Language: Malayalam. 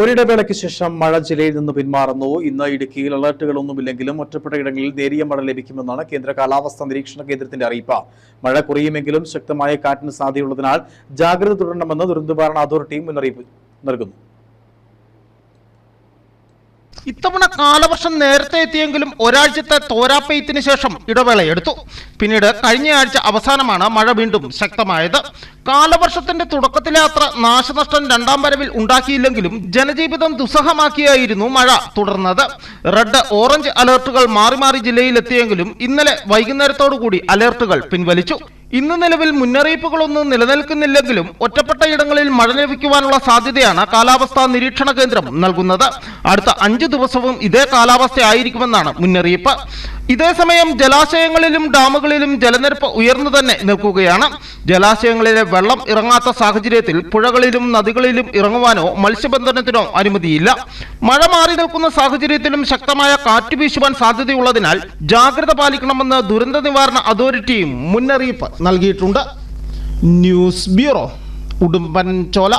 ഒരിടവേളയ്ക്ക് ശേഷം മഴ ജില്ലയിൽ നിന്ന് പിന്മാറുന്നു. ഇന്ന് ഇടുക്കിയിൽ അലർട്ടുകളൊന്നുമില്ലെങ്കിലും ഒറ്റപ്പെട്ട ഇടങ്ങളിൽ നേരിയ മഴ ലഭിക്കുമെന്നാണ് കേന്ദ്ര കാലാവസ്ഥാ നിരീക്ഷണ കേന്ദ്രത്തിന്റെ അറിയിപ്പ്. മഴ കുറയുമെങ്കിലും ശക്തമായ കാറ്റിന് സാധ്യതയുള്ളതിനാൽ ജാഗ്രത തുടരണമെന്ന് ദുരന്ത നിവാരണ അതോറിറ്റി മുന്നറിയിപ്പ് നൽകുന്നു. ഇത്തവണ കാലവർഷം നേരത്തെ എത്തിയെങ്കിലും ഒരാഴ്ചത്തെ തോരാപ്പെയ്ത്തിന് ശേഷം ഇടവേളയെടുത്തു പിന്നീട് കഴിഞ്ഞ ആഴ്ച അവസാനമാണ് മഴ വീണ്ടും ശക്തമായത്. കാലവർഷത്തിന്റെ തുടക്കത്തിലെ അത്ര നാശനഷ്ടം രണ്ടാം വരവിൽ ഉണ്ടാക്കിയില്ലെങ്കിലും ജനജീവിതം ദുസ്സഹമാക്കിയായിരുന്നു മഴ തുടർന്നത്. റെഡ് ഓറഞ്ച് അലർട്ടുകൾ മാറി മാറി ജില്ലയിലെത്തിയെങ്കിലും ഇന്നലെ വൈകുന്നേരത്തോടുകൂടി അലർട്ടുകൾ പിൻവലിച്ചു. ഇന്ന് നിലവിൽ മുന്നറിയിപ്പുകളൊന്നും നിലനിൽക്കുന്നില്ലെങ്കിലും ഒറ്റപ്പെട്ട ഇടങ്ങളിൽ മഴ ലഭിക്കുവാനുള്ള സാധ്യതയാണ് കാലാവസ്ഥാ നിരീക്ഷണ കേന്ദ്രം നൽകുന്നത്. അടുത്ത അഞ്ച് ദിവസവും ഇതേ കാലാവസ്ഥയായിരിക്കുമെന്നാണ് മുന്നറിയിപ്പ്. ഇതേസമയം ജലാശയങ്ങളിലും ഡാമുകളിലും ജലനിരപ്പ് ഉയർന്നു തന്നെ നിൽക്കുകയാണ്. ജലാശയങ്ങളിലെ വെള്ളം ഇറങ്ങാത്ത സാഹചര്യത്തിൽ പുഴകളിലും നദികളിലും ഇറങ്ങുവാനോ മത്സ്യബന്ധനത്തിനോ അനുമതിയില്ല. മഴ മാറി നിൽക്കുന്ന സാഹചര്യത്തിലും ശക്തമായ കാറ്റ് വീശുവാൻ സാധ്യതയുള്ളതിനാൽ ജാഗ്രത പാലിക്കണമെന്ന് ദുരന്ത നിവാരണ അതോറിറ്റിയും മുന്നറിയിപ്പ് നൽകിയിട്ടുണ്ട്. ന്യൂസ് ബ്യൂറോ ഉടുമ്പൻ ചോല